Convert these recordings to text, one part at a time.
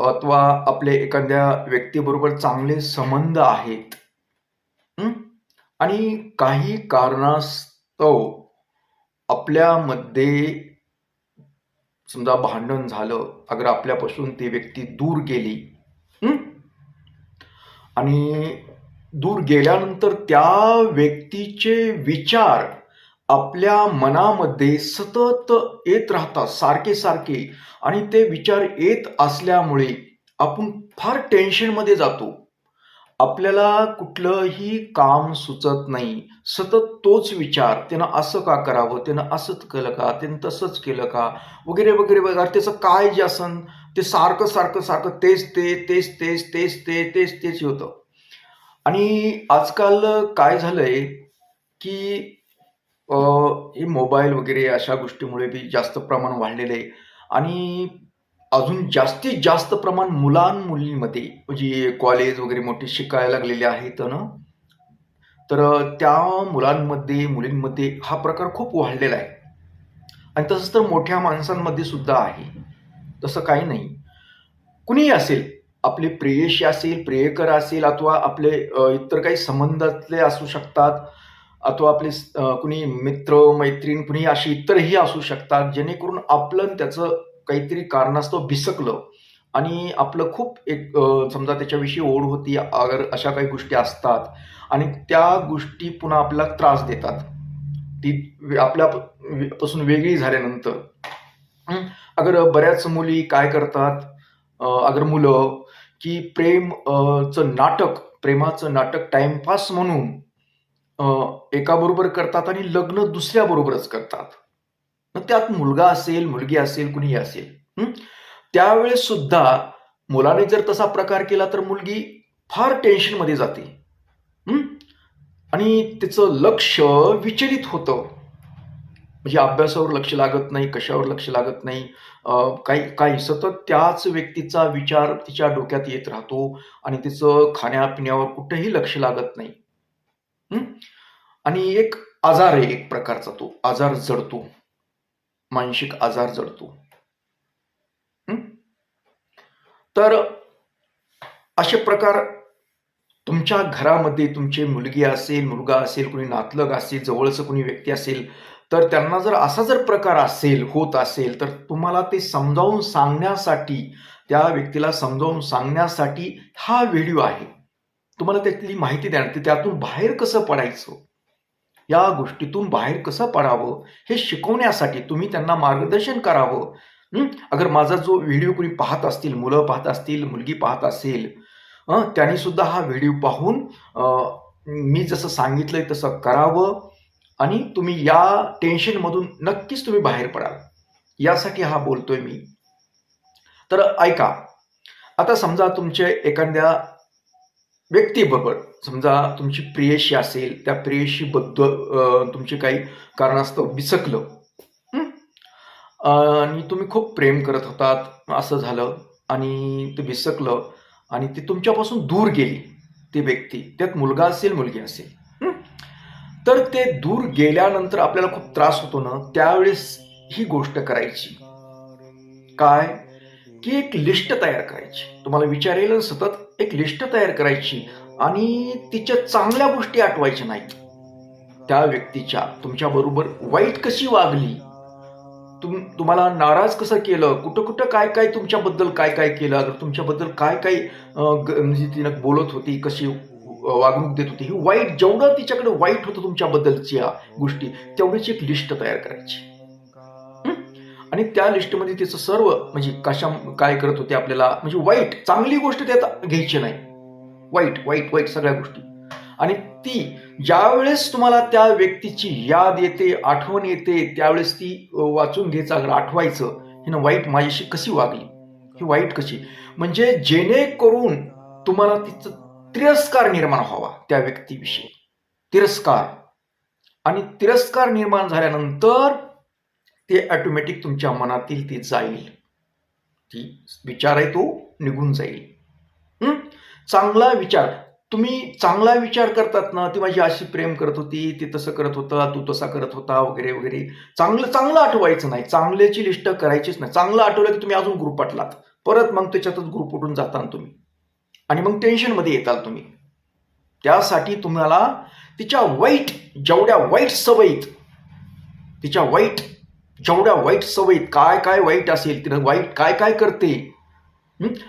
अथवा आपले एखाद्या व्यक्तीबरोबर चांगले संबंध आहेत. आणि काही कारणास्तव आपल्यामध्ये समजा भांडण झालं अगर आपल्यापासून ती व्यक्ती दूर गेली आणि दूर गेल्यानंतर त्या व्यक्तीचे विचार आपल्या मनामध्ये सतत येत राहतात सारखे सारखे. आणि ते विचार येत असल्यामुळे आपण फार टेन्शनमध्ये जातो. आपल्याला कुठलंही काम सुचत नाही. सतत तोच विचार त्यानं असं का करावं? त्यानं असंच केलं का? त्यानं तसंच केलं का? वगैरे वगैरे वगैरे. त्याचं काय जे असन ते सारखं सारखं सारखं तेच ते तेच तेच तेच ते तेच तेच होतं. आणि आजकाल काय झालंय की अ, हे मोबाईल वगैरे अशा गोष्टीमुळे बी जास्त प्रमाण वाढलेलं आहे आणि अजून जास्तीत जास्त प्रमाण मुलांमुलींमध्ये म्हणजे कॉलेज वगैरे मोठे शिकायला लागलेले आहेत ना, तर त्या मुलांमध्ये, मुलींमध्ये हा प्रकार खूप वाढलेला आहे. आणि तसंच तर मोठ्या माणसांमध्ये सुद्धा आहे. तसं काही नाही. कुणीही असेल, आपले प्रेयसी असेल, प्रियकर असेल अथवा आपले अ, इतर काही संबंधातले असू शकतात अथवा आपले कुणी मित्र, मैत्रीण कुणी अशी इतरही असू शकतात, जेणेकरून आपलं त्याचं काहीतरी कारणास्तव भिसकलं आणि आपलं खूप एक समजा त्याच्याविषयी ओढ होती, अगर अशा काही गोष्टी असतात आणि त्या गोष्टी पुन्हा आपल्याला त्रास देतात. ती आपल्यापासून वेगळी झाल्यानंतर. अगर बऱ्याच मुली काय करतात, अगर मुलं की प्रेम चं नाटक, प्रेमाचं नाटक टाइमपास म्हणून एकाबरोबर करतात आणि लग्न दुसऱ्याबरोबरच करतात. मग त्यात मुलगा असेल, मुलगी असेल, कुणीही असेल. त्यावेळेस सुद्धा मुलाने जर तसा प्रकार केला तर मुलगी फार टेन्शनमध्ये जाते. आणि तिचं लक्ष विचलित होतं. म्हणजे अभ्यासावर लक्ष लागत नाही, कशावर लक्ष लागत नाही. काही काही सतत त्याच व्यक्तीचा विचार तिच्या डोक्यात येत राहतो आणि तिचं खाण्यापिण्यावर कुठेही लक्ष लागत नाही. आणि एक आजार आहे एक प्रकारचा तो. आजार जडतो. मानसिक आजार जडतो. तर असे प्रकार तुमच्या घरामध्ये तुमची मुलगी असेल, मुलगा असेल, कुणी नातलग असेल, जवळचं कुणी व्यक्ती असेल, तर त्यांना जर असा जर प्रकार असेल, होत असेल, तर तुम्हाला ते समजावून सांगण्यासाठी, त्या व्यक्तीला समजावून सांगण्यासाठी हा व्हिडिओ आहे. तुम्हाला त्यातली माहिती देणार, की त्यातून बाहेर कसं पडायचं? या गोष्टीतून बाहेर कसं पडावं? हे शिकवण्यासाठी तुम्ही त्यांना मार्गदर्शन करावं. अगर माझा जो व्हिडिओ कुणी पाहत असतील, मुलं पाहत असतील, मुलगी पाहत असेल, त्यांनी सुद्धा हा व्हिडिओ पाहून मी जसं सांगितलंय तसं करावं आणि तुम्ही या टेन्शनमधून नक्कीच तुम्ही बाहेर पडाल. यासाठी हा बोलतोय मी. तर ऐका. आता समजा तुमचे एखाद्या व्यक्तीबरोबर, समजा तुमची प्रियशी असेल, त्या प्रियशी बद्दल तुमची काही कारणास्तव बिसकलं आणि तुम्ही खूप प्रेम करत होतात, असं झालं आणि ते बिसकलं आणि ती तुमच्यापासून दूर गेली, ती व्यक्ती. त्यात मुलगा असेल, मुलगी असेल. तर ते दूर गेल्यानंतर आपल्याला खूप त्रास होतो ना, त्यावेळेस ही गोष्ट करायची. काय? की एक लिस्ट तयार करायची. तुम्हाला विचारेल सतत एक लिस्ट तयार करायची आणि तिच्या चांगल्या गोष्टी आठवायच्या नाही त्या व्यक्तीच्या तुमच्याबरोबर वाईट कशी वागली, तुम तुम्हाला नाराज कसं केलं, कुठं-कुठं काय-काय तुमच्याबद्दल काय-काय केलं, अगर तुमच्याबद्दल काय-काय म्हणजे तिनं बोलत होती, कशी वागणूक देत होती, ही वाईट जेवढं तिच्याकडे वाईट होतं तुमच्याबद्दलच्या गोष्टी, तेवढीच एक लिस्ट तयार करायची. आणि त्या लिस्टमध्ये तिचं सर्व म्हणजे कशा काय करत होते आपल्याला म्हणजे वाईट, चांगली गोष्ट त्यात घ्यायची नाही. वाईट, वाईट, वाईट सगळ्या गोष्टी. आणि ती ज्यावेळेस तुम्हाला त्या व्यक्तीची याद येते, आठवण येते, त्यावेळेस ती वाचून घ्यायचं, आठवायचं, हिनं वाईट माझ्याशी कशी वागली, ही वाईट कशी? म्हणजे जेणेकरून तुम्हाला तिचं तिरस्कार निर्माण व्हावा त्या व्यक्तीविषयी तिरस्कार आणि तिरस्कार निर्माण झाल्यानंतर ते ॲटोमॅटिक तुमच्या मनातील ती जाईल. ती विचार आहे तो निघून जाईल. चांगला विचार. तुम्ही चांगला विचार करतात ना ती माझी अशी प्रेम करत होती ती तसं करत होता तू तसा करत होता वगैरे वगैरे. चांगलं चांगलं आठवायचं नाही. चांगल्याची लिस्ट करायचीच नाही. चांगलं आठवलं की तुम्ही अजून ग्रुप आटलात. परत मग त्याच्यातच ग्रुप उठून जाताना तुम्ही. आणि मग टेन्शनमध्ये येताल तुम्ही. त्यासाठी तुम्हाला तिच्या वाईट जेवढ्या वाईट सवयीत तिच्या वाईट जेवढ्या वाईट सवयीत काय काय वाईट असेल तिनं वाईट काय काय करते?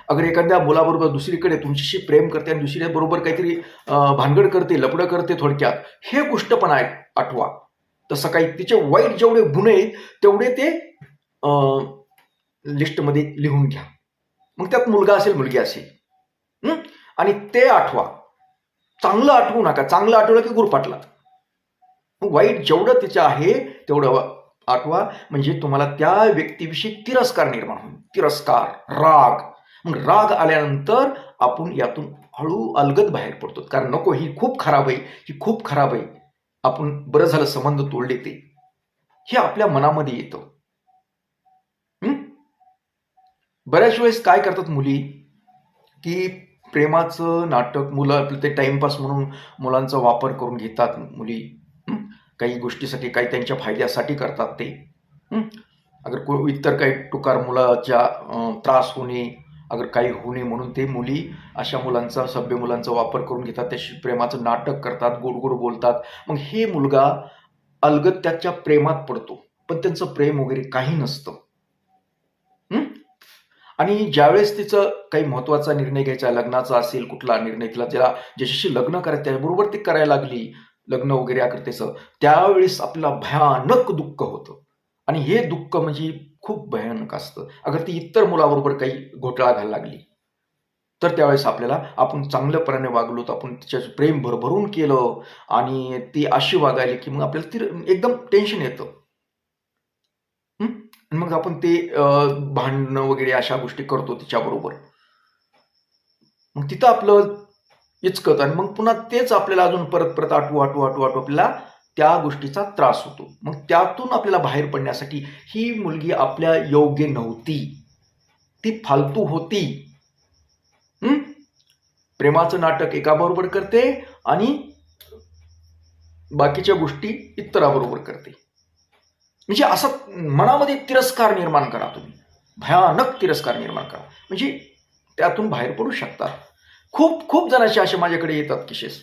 अगर एखाद्या मुलाबरोबर दुसरीकडे तुमच्याशी प्रेम करते आणि दुसऱ्याबरोबर काहीतरी भानगड करते लपडं करते थोडक्यात हे गोष्ट पण आहे आठवा. तसं काही तिचे वाईट जेवढे गुन्हे आहेत तेवढे ते लिस्टमध्ये लिहून घ्या. मग त्यात मुलगा असेल मुलगी असेल. आणि ते आठवा. चांगलं आठवू नका. चांगलं आठवलं की गुरफाटला. मग वाईट जेवढं तिचं आहे तेवढं आठवा म्हणजे तुम्हाला त्या व्यक्तीविषयी तिरस्कार निर्माण होईल. तिरस्कार राग. मग राग आल्यानंतर आपण यातून हळू अलगद बाहेर पडतो. कारण नको ही खूप खराब आहे ही खूप खराब आहे. आपण बरं झालं संबंध तोडले ते. हे आपल्या मनामध्ये येतं. बऱ्याच वेळेस काय करतात मुली? की प्रेमाचं नाटक मुलं आपलं ते टाइमपास म्हणून मुलांचा वापर करून घेतात मुली. काही गोष्टीसाठी काही त्यांच्या फायद्यासाठी करतात ते? अगर को इतर काही टुकार मुलाच्या त्रास होणे अगर काही नये म्हणून ते मुली अशा मुलांचा सभ्य मुलांचा वापर करून घेतात त्याशी प्रेमाचं नाटक करतात गोड गोड बोलतात मग हे मुलगा अलगद त्याच्या प्रेमात पडतो पण त्यांचं प्रेम वगैरे काही नसतं? आणि ज्यावेळेस तिचं काही महत्त्वाचा निर्णय घ्यायचा लग्नाचा असेल कुठला निर्णय तिला ज्याला ज्याच्याशी लग्न करायचं त्याबरोबर ती करायला लागली लग्न वगैरे अकरतेचं त्यावेळेस आपल्याला भयानक दुःख होतं. आणि हे दुःख म्हणजे खूप भयानक असतं. अगर ती इतर मुलाबरोबर काही घोटाळा घालायला लागली तर त्यावेळेस आपल्याला आपण चांगल्यापणाने वागलो तर आपण तिच्या प्रेम भरभरून केलं आणि ती अशी वागायली की मग आपल्याला ती एकदम टेन्शन येतं. मग आपण ते भांडणं वगैरे अशा गोष्टी करतो तिच्याबरोबर. मग तिथं आपलं इचकत आणि मग पुन्हा तेच आपल्याला अजून परत परत आठवू आठवू आठवू आठवू आपल्याला त्या गोष्टीचा त्रास होतो. मग त्यातून आपल्याला बाहेर पडण्यासाठी ही मुलगी आपल्या योग्य नव्हती. ती फालतू होती. प्रेमाचं नाटक एकाबरोबर करते आणि बाकीच्या गोष्टी इतराबरोबर करते. म्हणजे असं मनामध्ये तिरस्कार निर्माण करा तुम्ही. भयानक तिरस्कार निर्माण करा. म्हणजे त्यातून बाहेर पडू शकता. खूप खूप जणांचे असे माझ्याकडे येतात केसेस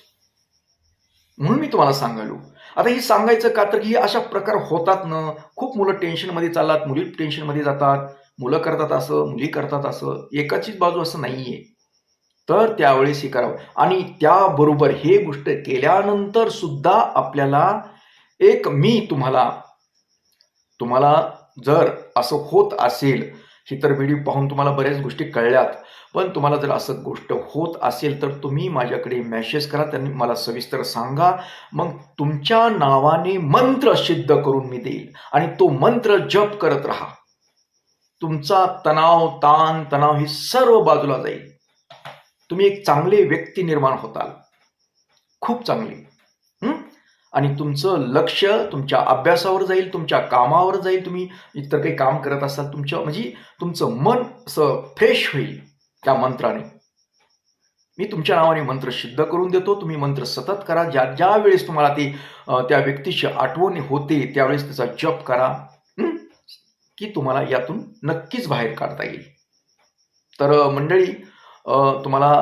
म्हणून मी तुम्हाला सांगालो आता हे सांगायचं का तर की अशा प्रकार होतात ना. खूप मुलं टेन्शनमध्ये चालतात मुली टेन्शनमध्ये जातात. मुलं करतात असं मुली करतात असं. एकाचीच बाजू असं नाहीये. तर त्यावेळेस हे करावं. आणि त्याबरोबर हे गोष्ट केल्यानंतर सुद्धा आपल्याला एक मी तुम्हाला तुम्हाला जर असं होत असेल ही तर व्हिडिओ पाहून तुम्हाला बऱ्याच गोष्टी कळल्यात. पण तुम्हाला जर असं गोष्ट होत असेल तर तुम्ही माझ्याकडे मॅसेज करा त्यांनी मला सविस्तर सांगा. मग तुमच्या नावाने मंत्र सिद्ध करून मी देईल आणि तो मंत्र जप करत राहा. तुमचा तणाव ताण तणाव हे सर्व बाजूला जाईल. तुम्ही एक चांगले व्यक्ती निर्माण होताल. खूप चांगली. आणि तुमचं लक्ष तुमच्या अभ्यासावर जाईल तुमच्या कामावर जाईल. तुम्ही इतर काही काम करत असाल तुमच्या म्हणजे तुमचं मन असं फ्रेश होईल. त्या मंत्राने. मी तुमच्या नावाने मंत्र सिद्ध करून देतो. तुम्ही मंत्र सतत करा. ज्या ज्या वेळेस तुम्हाला ती त्या व्यक्तीची आठवण होते त्यावेळेस त्याचा जप करा. की तुम्हाला यातून नक्कीच बाहेर काढता येईल. तर मंडळी तुम्हाला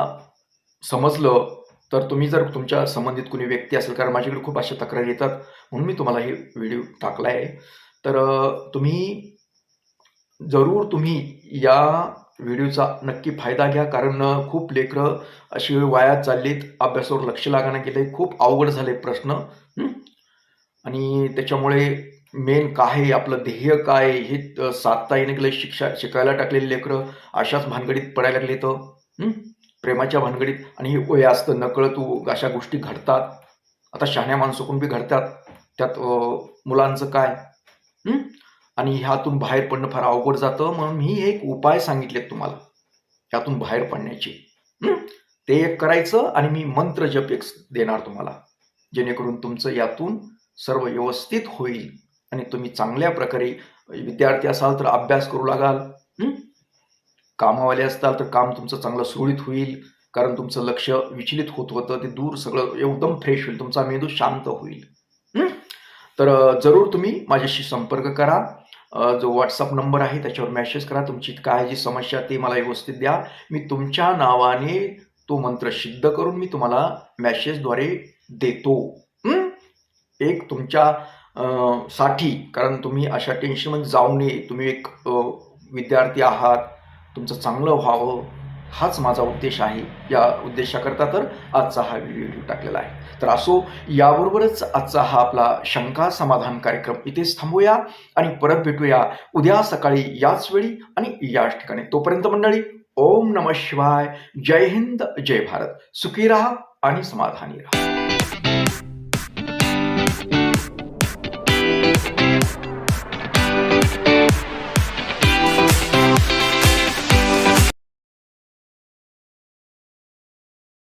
समजलं तर तुम्ही जर तुमच्या संबंधित कुणी व्यक्ती असेल कारण माझ्याकडे खूप अशा तक्रारी येतात म्हणून मी तुम्हाला हे व्हिडिओ टाकला आहे तर तुम्ही जरूर तुम्ही या व्हिडिओचा नक्की फायदा घ्या कारण खूप लेकरं अशी वायात चाललीत अभ्यासावर लक्ष लागायला गेले खूप अवघड झाले प्रश्न आणि त्याच्यामुळे मेन काय आहे, आपलं ध्येय काय हे साधता येणे गेलं शिक्षा शिकायला टाकलेले लेकरं अशाच भानगडीत पडायला लागले तर प्रेमाच्या भानगडीत आणि हे वय असतं नकळत अशा गोष्टी घडतात. आता शहाण्या माणसाकडून बी घडतात त्यात मुलांचं काय आणि ह्यातून बाहेर पडणं फार अवघड जातं म्हणून मी एक उपाय सांगितले तुम्हाला. ह्यातून बाहेर पडण्याचे. ते एक करायचं आणि मी मंत्र जप एक देणार तुम्हाला. जेणेकरून तुमचं यातून सर्व व्यवस्थित होईल आणि तुम्ही चांगल्या प्रकारे विद्यार्थी असाल तर अभ्यास करू लागाल. कामावाले असताल तर काम तुमचं चांगलं सुरळीत होईल कारण तुमचं लक्ष विचलित होत होतं ते दूर सगळं एकदम फ्रेश होईल तुमचा मेंदू शांत होईल. तर जरूर तुम्ही माझ्याशी संपर्क करा. जो व्हॉट्सअप नंबर आहे त्याच्यावर मेसेज करा. तुमची काय जी समस्या ती मला व्यवस्थित द्या. मी तुमच्या नावाने तो मंत्र सिद्ध करून मी तुम्हाला मेसेजद्वारे देतो. एक तुमच्या साठी कारण तुम्ही अशा टेन्शनमध्ये जाऊ नये. तुम्ही एक विद्यार्थी आहात. तुमचं चांगलं व्हावं. हाच माझा उद्देश आहे. या उद्देशाकरता तर आजचा हा व्हिडिओ टाकलेला आहे. तर असो याबरोबरच आजचा हा आपला शंका समाधान कार्यक्रम इथेच थांबूया आणि परत भेटूया उद्या सकाळी याच वेळी आणि याच ठिकाणी. तोपर्यंत मंडळी ओम नम शिवाय. जय हिंद जय भारत. सुखी राहा आणि समाधानी राहा.